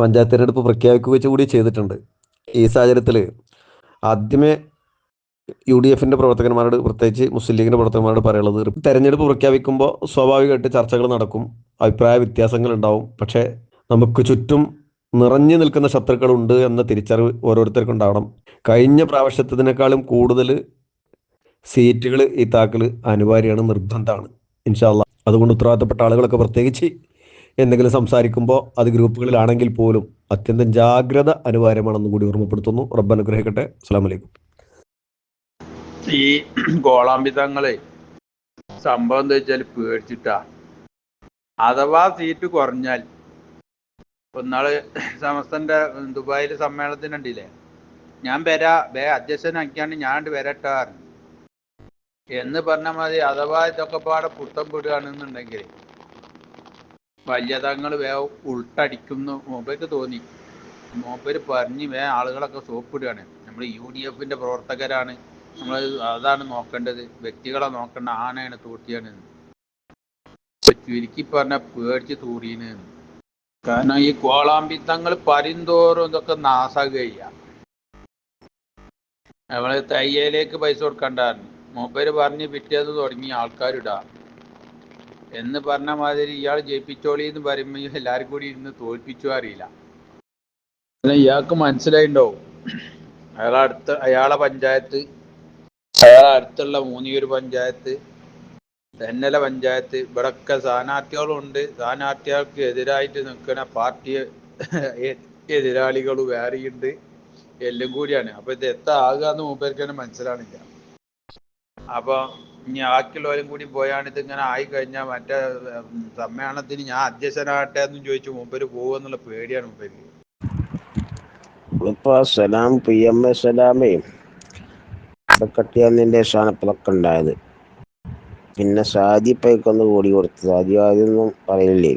പഞ്ചായത്ത് തിരഞ്ഞെടുപ്പ് പ്രഖ്യാപിക്കുക കൂടി ചെയ്തിട്ടുണ്ട്. ഈ സാഹചര്യത്തിൽ ആദ്യമേ യു ഡി എഫിന്റെ പ്രവർത്തകന്മാരോട് പ്രത്യേകിച്ച് മുസ്ലിം ലീഗിന്റെ പ്രവർത്തകന്മാരോട് പറയുള്ളത് തെരഞ്ഞെടുപ്പ് പ്രഖ്യാപിക്കുമ്പോൾ സ്വാഭാവികമായിട്ട് ചർച്ചകൾ നടക്കും അഭിപ്രായ വ്യത്യാസങ്ങൾ ഉണ്ടാവും. പക്ഷേ നമുക്ക് ചുറ്റും നിറഞ്ഞു നിൽക്കുന്ന ശത്രുക്കളുണ്ട് എന്ന തിരിച്ചറിവ് ഓരോരുത്തർക്കും ഉണ്ടാവണം. കഴിഞ്ഞ പ്രാവശ്യത്തിനേക്കാളും കൂടുതൽ സീറ്റുകൾ ഈ താക്കൽ അനിവാര്യമാണ് നിർബന്ധമാണ്. ഇൻഷാല്ല അതുകൊണ്ട് ഉത്തരവാദിത്തപ്പെട്ട ആളുകളൊക്കെ പ്രത്യേകിച്ച് എന്തെങ്കിലും സംസാരിക്കുമ്പോൾ അത് ഗ്രൂപ്പുകളിലാണെങ്കിൽ പോലും അത്യന്തം ജാഗ്രത അനിവാര്യമാണെന്ന് കൂടി ഓർമ്മപ്പെടുത്തുന്നു. റബ്ബ് അനുഗ്രഹിക്കട്ടെ. അസ്സാം വലൈക്കും ഈ ഗോളാമ്പിതങ്ങളെ സംഭവം എന്താ വെച്ചാൽ പേടിച്ചിട്ടാ. അഥവാ സീറ്റ് കുറഞ്ഞാൽ ഒന്നാൾ സമസ്തന്റെ ദുബായിൽ സമ്മേളനത്തിനുണ്ടില്ലേ ഞാൻ വരാ വേ അധ്യക്ഷനാക്കിയാണ്ട് ഞാൻ വരട്ടാറ്. എന്ന് പറഞ്ഞാൽ മതി അഥവാ ഇതൊക്കെ പാടെ പുത്തം വിടുകയാണെന്നുണ്ടെങ്കിൽ വലിയ വേഗം ഉൾട്ടടിക്കുന്നു. മൂപ്പർക്ക് തോന്നി. മൂപ്പര് പറഞ്ഞ് വേ ആളുകളൊക്കെ സോപ്പിടുകയാണ്. നമ്മൾ യു ഡി എഫിന്റെ പ്രവർത്തകരാണ്. നമ്മൾ അതാണ് നോക്കേണ്ടത്. വ്യക്തികളെ നോക്കേണ്ട ആനയാണ് തൂട്ടിയാണ് ചുരുക്കി പറഞ്ഞ പേടിച്ച് തൂറീന് കാരണം ഈ കോളാമ്പിത്തങ്ങൾ പരിന്തോറും ഇതൊക്കെ നാസാകുക നമ്മൾ തയ്യലേക്ക് പൈസ കൊടുക്കണ്ടായിരുന്നു. മൂപ്പര് പറഞ്ഞ് പിറ്റേന്ന് തുടങ്ങി ആൾക്കാരിടാ. എന്ന് പറഞ്ഞ മാതിരി ഇയാൾ ജയിപ്പിച്ചോളി എന്ന് പറയുമ്പോൾ എല്ലാരും കൂടി ഇരുന്ന് തോൽപ്പിച്ചു അറിയില്ല. ഇയാൾക്ക് മനസ്സിലായിണ്ടോ അയാളെ അടുത്ത അയാളെ പഞ്ചായത്ത് അയാളെ അടുത്തുള്ള മൂന്നിയൂർ പഞ്ചായത്ത് തെന്നല പഞ്ചായത്ത് ഇവിടൊക്കെ സ്ഥാനാർത്ഥികളും ഉണ്ട് സ്ഥാനാർത്ഥികൾക്ക് എതിരായിട്ട് നിൽക്കുന്ന പാർട്ടി എതിരാളികൾ വേറെയുണ്ട്. എല്ലാം കൂടിയാണ്. അപ്പൊ ഇത് എത്ര എന്ന് മൂപ്പർക്ക് തന്നെ മനസ്സിലാണില്ല അപ്പൊ ഇനി ബാക്കിയുള്ളവരും കൂടി പോയാണ് ഇത് ഇങ്ങനെ ആയി കഴിഞ്ഞാൽ മറ്റേ സമ്മേളനത്തിന് ഞാൻ അധ്യക്ഷനാകട്ടെ എന്നും ചോദിച്ചു മൂപ്പര് പോകുമെന്നുള്ള പേടിയാണ് മൂപ്പർക്ക് ഇപ്പൊ സലാം പി എം എ സലാമേ. കട്ടിയാന്നിന്റെ സ്ഥാനപ്പിലൊക്കെ ഉണ്ടായത്. പിന്നെ സാദി പൈക്കൊന്ന് കൂടി കൊടുത്തു. സാദി ആദ്യമൊന്നും പറയില്ലേ?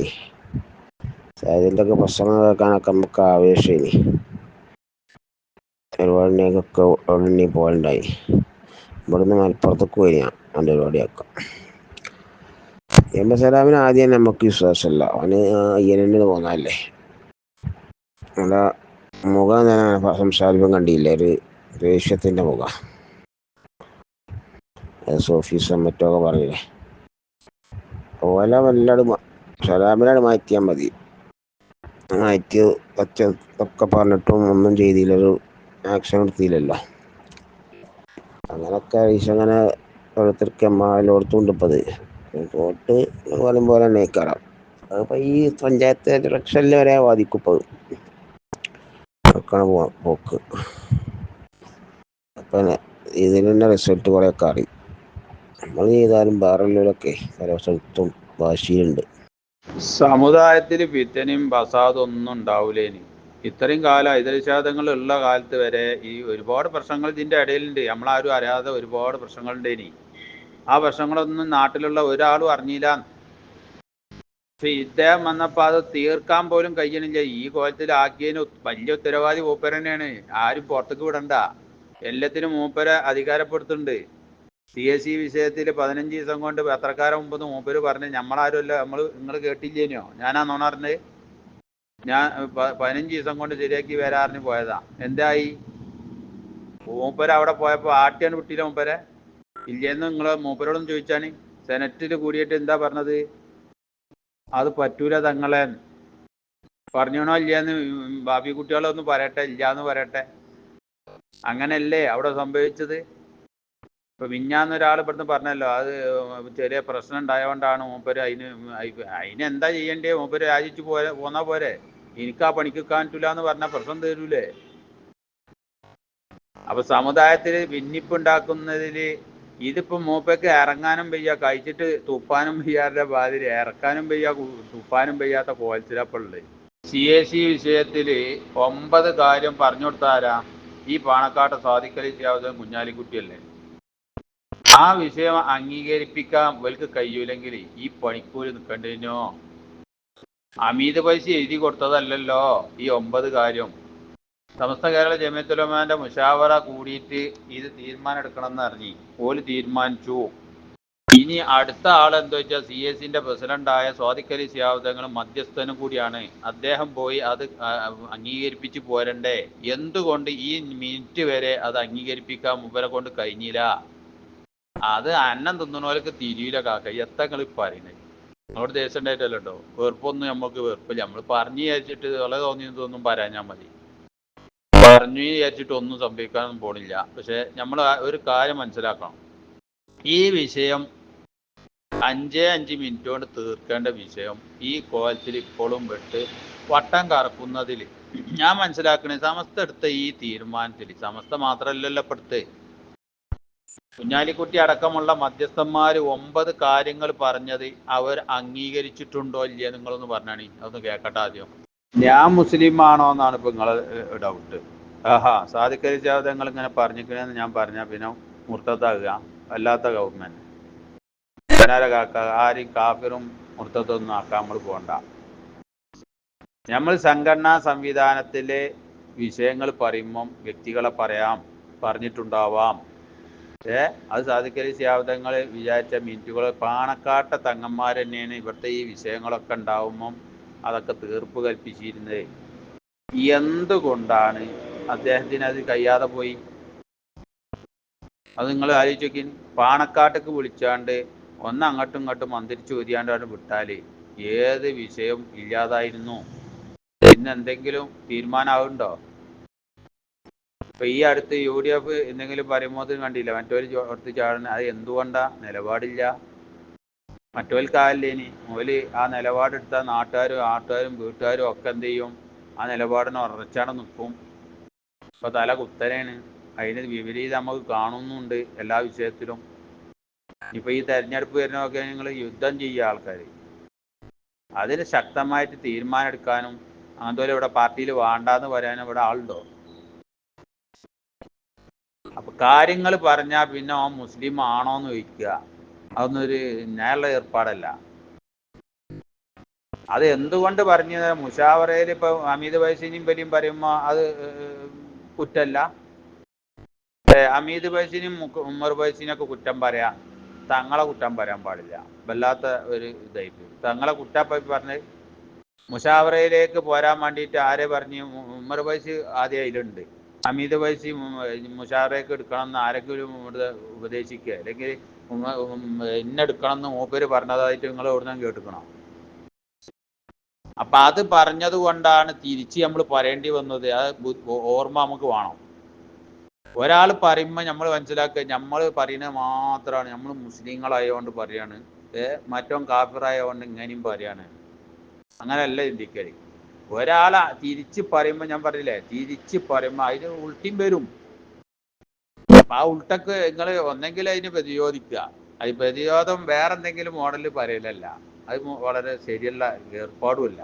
സാദിന്റെ ഒക്കെ പ്രസംഗം കേൾക്കാനൊക്കെ നമുക്ക് ആവേശം ഇനി പരിപാടിയൊക്കെ ഉടനെ പോകണ്ടായി ഇവിടുന്ന് മലപ്പുറത്തേക്ക് എന്റെ പരിപാടിയൊക്കെ എം എസ് ആദ്യം നമുക്ക് വിശ്വാസമല്ല. അവന് അയ്യനെ തോന്നാല്ലേ നല്ല മുഖം ഞാൻ സംസാരിപ്പം കണ്ടില്ല? ഒരു ദേഷ്യത്തിന്റെ മുഖം. സോഫീസും മറ്റൊക്കെ പറഞ്ഞില്ലേ ഓല വല്ലാട് സലാമിനാട് മാറ്റിയാൽ മതി. മാറ്റി ഒച്ച ഒക്കെ പറഞ്ഞിട്ടും ഒന്നും ചെയ്തില്ലൊരു ആക്ഷൻ എടുത്തില്ലല്ലോ. അങ്ങനൊക്കെ അങ്ങനെ ഓരോരുത്തർക്ക് എല്ലായിടത്തും ഇപ്പം അത് വോട്ട് പോലും പോലെ തന്നെ കയറാം അതിപ്പോൾ ഈ പഞ്ചായത്ത് ഇലക്ഷനിൽ വരെ ബാധിക്കും ഇപ്പോൾ അതൊക്കെയാണ് പോ- പോക്ക്. അപ്പം ഇതിന് തന്നെ റിസൾട്ട് കുറേയൊക്കെ അറിയും. നമ്മൾ ചെയ്താലും വേറെയുള്ളവരൊക്കെ പല സ്ഥലത്തും വാശിയുണ്ട് സമുദായത്തിൽ ഫിത്തനും ഫസാദും ഒന്നും ഉണ്ടാവൂലേനി. ഇത്രയും കാലം ഐതരശാദങ്ങൾ ഉള്ള കാലത്ത് വരെ ഈ ഒരുപാട് പ്രശ്നങ്ങൾ ഇതിന്റെ ഇടയിലുണ്ട്. നമ്മളാരും അറിയാതെ ഒരുപാട് പ്രശ്നങ്ങളുണ്ട് ഇനി. ആ പ്രശ്നങ്ങളൊന്നും നാട്ടിലുള്ള ഒരാളും അറിഞ്ഞില്ല. പക്ഷെ ഇദ്ദേഹം വന്നപ്പോ അത് തീർക്കാൻ പോലും കഴിയണില്ല. ഈ കോലത്തിൽ കോലത്തിലാക്കിയതിന് വലിയ ഉത്തരവാദി മൂപ്പര തന്നെയാണ്. ആരും പുറത്തേക്ക് വിടണ്ട. എല്ലാത്തിനും മൂപ്പര അധികാരപ്പെടുത്തുന്നുണ്ട്. സി എസ് സി വിഷയത്തിൽ പതിനഞ്ച് ദിവസം കൊണ്ട് പത്രക്കാരൻ മുമ്പ് മൂപ്പര് പറഞ്ഞ് നമ്മളാരുമല്ല നമ്മൾ നിങ്ങൾ കേട്ടില്ലേനോ? ഞാനാ നോണറിന് ഞാൻ പതിനഞ്ച് ദിവസം കൊണ്ട് ശരിയാക്കി വരാറിന് പോയതാ. എന്തായി? മൂപ്പര് അവിടെ പോയപ്പോ ആട്ടിയാണ് വിട്ടില്ല മൂപ്പരെ. ഇല്ലെന്ന് നിങ്ങൾ മൂപ്പരോടൊന്നും ചോദിച്ചാണ് സെനറ്റിൽ കൂടിയിട്ട് എന്താ പറഞ്ഞത്? അത് പറ്റൂല തങ്ങളെ. പറഞ്ഞോണോ ഇല്ലയെന്ന് ബാബി കുട്ടികളൊന്നും പറയട്ടെ ഇല്ലാന്ന് പറയട്ടെ. അങ്ങനല്ലേ അവിടെ സംഭവിച്ചത്? ഇപ്പൊ മിഞ്ഞാന്ന് ഒരാൾ ഇവിടുന്ന് പറഞ്ഞല്ലോ അത് ചെറിയ പ്രശ്നം ഉണ്ടായതുകൊണ്ടാണ് മൂപ്പര് അതിന് അതിന് എന്താ ചെയ്യണ്ടേ? മൂപ്പര് രാജിച്ചു പോരെ പോന്നാ പോരെ. എനിക്ക് ആ പണിക്ക് കാണില്ല എന്ന് പറഞ്ഞ പ്രശ്നം തരൂലേ. അപ്പൊ സമുദായത്തിൽ ഭിന്നിപ്പുണ്ടാക്കുന്നതിൽ ഇതിപ്പോ മൂപ്പയ്ക്ക് ഇറങ്ങാനും വയ്യ കഴിച്ചിട്ട് തുപ്പാനും വയ്യാതെ മാതിരി ഇറക്കാനും വയ്യ തുപ്പാനും വയ്യാത്ത കോലത്തിലപ്പുള്ളത് സി എ സി വിഷയത്തിൽ ഒമ്പത് കാര്യം പറഞ്ഞു കൊടുത്താരാ? ഈ പാണക്കാട്ട് സാധിക്കലി ചെയ്യാവുന്ന കുഞ്ഞാലിക്കുട്ടിയല്ലേ? ആ വിഷയം അംഗീകരിപ്പിക്കാൻ ഇവർക്ക് കഴിയൂലെങ്കിൽ ഈ പണിക്കൂലി നിൽക്കേണ്ടതിനോ അമിത പൈസ എഴുതി കൊടുത്തതല്ലല്ലോ ഈ ഒമ്പത് കാര്യം. സമസ്ത കേരള ജമിയത്തുലമാന്റെ മുഷാവറ കൂടിയിട്ട് ഇത് തീരുമാനം എടുക്കണം എന്ന് അറിഞ്ഞു ഓൽ തീരുമാനിച്ചു. ഇനി അടുത്ത ആൾ എന്താ വെച്ചാൽ സി എസിന്റെ പ്രസിഡന്റായ സ്വാതിക്കലി സിയാവതങ്ങളും മധ്യസ്ഥനും കൂടിയാണ്. അദ്ദേഹം പോയി അത് അംഗീകരിപ്പിച്ച് പോരണ്ടേ? എന്തുകൊണ്ട് ഈ മിനിറ്റ് വരെ അത് അംഗീകരിപ്പിക്കാൻ മുമ്പരെ കൊണ്ട് കഴിഞ്ഞില്ല? അത് അന്നം തിന്നണോലക്ക് തിരിയില്ല കാക്ക. എത്തങ്ങൾ പറയുന്നത് നമ്മളോട് ദേശം ഉണ്ടായിട്ടല്ലോ കേട്ടോ വെറുപ്പൊന്നും നമുക്ക് വെറുപ്പില്ല. നമ്മൾ പറഞ്ഞു വിചാരിച്ചിട്ട് വളരെ തോന്നിയതൊന്നും പറയാഞ്ഞാൽ മതി. പറഞ്ഞു വിചാരിച്ചിട്ട് ഒന്നും സംഭവിക്കാനൊന്നും പോണില്ല. പക്ഷെ നമ്മൾ ഒരു കാര്യം മനസ്സിലാക്കണം. ഈ വിഷയം അഞ്ചേ അഞ്ച് മിനിറ്റ് കൊണ്ട് തീർക്കേണ്ട വിഷയം ഈ കോലത്തിൽ ഇപ്പോഴും വിട്ട് വട്ടം കറക്കുന്നതിൽ ഞാൻ മനസ്സിലാക്കണേ സമസ്ത എടുത്ത ഈ തീരുമാനത്തിൽ സമസ്ത മാത്രമല്ലല്ലോ ഇപ്പടുത്ത്. കുഞ്ഞാലിക്കുട്ടി അടക്കമുള്ള മധ്യസ്ഥന്മാർ ഒമ്പത് കാര്യങ്ങൾ പറഞ്ഞത് അവർ അംഗീകരിച്ചിട്ടുണ്ടോ ഇല്ലയോ നിങ്ങളൊന്ന് പറഞ്ഞാണി. അതൊന്ന് കേൾക്കട്ടെ ആദ്യം. ഞാൻ മുസ്ലിം ആണോ എന്നാണ് ഇപ്പൊ നിങ്ങളെ ഡൗട്ട് ആഹാ സാധിക്കരിച്ച നിങ്ങൾ ഇങ്ങനെ പറഞ്ഞിരിക്കണെന്ന് ഞാൻ പറഞ്ഞ പിന്നെ മുർത്തത്താകുക അല്ലാത്ത ഗവൺമെന്റ് ആരും കാഫിറും മുർത്തത്തൊന്നും ആക്കാൻ നമ്മൾ പോണ്ട. നമ്മൾ സംഘടനാ സംവിധാനത്തിലെ വിഷയങ്ങൾ പറയുമ്പം വ്യക്തികളെ പറയാം പറഞ്ഞിട്ടുണ്ടാവാം. ഏ അത് സാധിക്കലി ശാബ്ദങ്ങൾ വിചാരിച്ച മിനിറ്റുകൾ പാണക്കാട്ട തങ്ങന്മാർ തന്നെയാണ് ഇവിടുത്തെ ഈ വിഷയങ്ങളൊക്കെ ഉണ്ടാവുമ്പം അതൊക്കെ തീർപ്പ് കൽപ്പിച്ചിരുന്നത്. എന്തുകൊണ്ടാണ് അദ്ദേഹത്തിന് അത് കഴിയാതെ പോയി? അത് നിങ്ങൾ ആലോചിച്ച് നോക്കി പാണക്കാട്ടേക്ക് വിളിച്ചാണ്ട് ഒന്ന് അങ്ങോട്ടും ഇങ്ങോട്ടും മന്ത്രിച്ച് ഊതിയാണ്ടാണ് വിട്ടാൽ ഏത് വിഷയം ഇല്ലാതായിരുന്നു. പിന്നെന്തെങ്കിലും തീരുമാനമാവുണ്ടോ ഇപ്പൊ ഈ അടുത്ത് യു ഡി എഫ് എന്തെങ്കിലും പറയുമ്പോൾ കണ്ടില്ല. മറ്റൊരു അടുത്ത് ചാടുന്ന അത് എന്തുകൊണ്ടാ? നിലപാടില്ല. മറ്റോൽക്കാല്ലേ ഇനി? ഓൽ ആ നിലപാടെടുത്ത നാട്ടുകാരും ആട്ടുകാരും വീട്ടുകാരും ഒക്കെ എന്ത് ചെയ്യും? ആ നിലപാടിനെ ഉറച്ചാണ് നിൽക്കും. ഇപ്പൊ തല കുത്തനെയാണ് അതിന് വിപരീതം നമുക്ക് കാണുന്നുണ്ട് എല്ലാ വിഷയത്തിലും. ഇപ്പൊ ഈ തെരഞ്ഞെടുപ്പ് വരുന്നതൊക്കെ നിങ്ങൾ യുദ്ധം ചെയ്യുക ആൾക്കാർ അതിന് ശക്തമായിട്ട് തീരുമാനം എടുക്കാനും അതുപോലെ ഇവിടെ പാർട്ടിയിൽ വേണ്ടാന്ന് പറയാനും ഇവിടെ ആളുണ്ടോ? അപ്പൊ കാര്യങ്ങൾ പറഞ്ഞാൽ പിന്നെ ഓൻ മുസ്ലിം ആണോ എന്ന് ചോദിക്കുക. അതൊന്നൊരു ന്യായുള്ള ഏർപ്പാടല്ല. അത് എന്തുകൊണ്ട് പറഞ്ഞു മുഷാവറയിൽ ഇപ്പൊ അമീത് വൈസിനെയും പറ്റിയും പറയുമ്പോ അത് കുറ്റല്ല? അമീത് വൈസിനും ഉമ്മർ വൈസിനൊക്കെ കുറ്റം പറയാ. തങ്ങളെ കുറ്റം പറയാൻ പാടില്ല. വല്ലാത്ത ഒരു ഇതായിട്ട്. തങ്ങളെ കുറ്റം പറഞ്ഞ് മുഷാവറയിലേക്ക് പോരാൻ വേണ്ടിയിട്ട് ആരെ പറഞ്ഞു? ഉമ്മർ വൈസ് ആദ്യം അതിലുണ്ട്. അമീത് പൈസ മുഷാറേക്ക് എടുക്കണം എന്ന് ആരെങ്കിലും ഇവിടെ ഉപദേശിക്കുക? അല്ലെങ്കിൽ ഉമ്മ- ഉം ഇന്ന എടുക്കണം എന്ന് മൂപ്പര് പറഞ്ഞതായിട്ട് നിങ്ങൾ എവിടുന്ന് കേട്ടുക്കണം? അപ്പൊ അത് പറഞ്ഞത് കൊണ്ടാണ് തിരിച്ച് നമ്മൾ പറയേണ്ടി വന്നത്. അത് ഓർമ്മ നമുക്ക് വേണം. ഒരാൾ പറയുമ്പോൾ നമ്മൾ മനസ്സിലാക്കുക നമ്മൾ പറയുന്നത് മാത്രമാണ്. നമ്മൾ മുസ്ലിങ്ങളായതുകൊണ്ട് പറയാണ്. മറ്റോ കാഫിറായതുകൊണ്ട് ഇങ്ങനെയും പറയാണ്. അങ്ങനെയല്ല ചിന്തിക്കൽ. ഒരാളെ തിരിച്ച് പറയുമ്പോൾ ഞാൻ പറഞ്ഞില്ലേ തിരിച്ച് പറയുമ്പോൾ അതിന് ഉൾട്ടിയും വരും. അപ്പൊ ആ ഉൾട്ടക്ക് നിങ്ങൾ ഒന്നെങ്കിൽ അതിന് പ്രതിരോധിക്കുക. അത് പ്രതിരോധം വേറെ എന്തെങ്കിലും മോഡലിൽ പറയലല്ല. അത് വളരെ ശരിയല്ല ഏർപ്പാടുമില്ല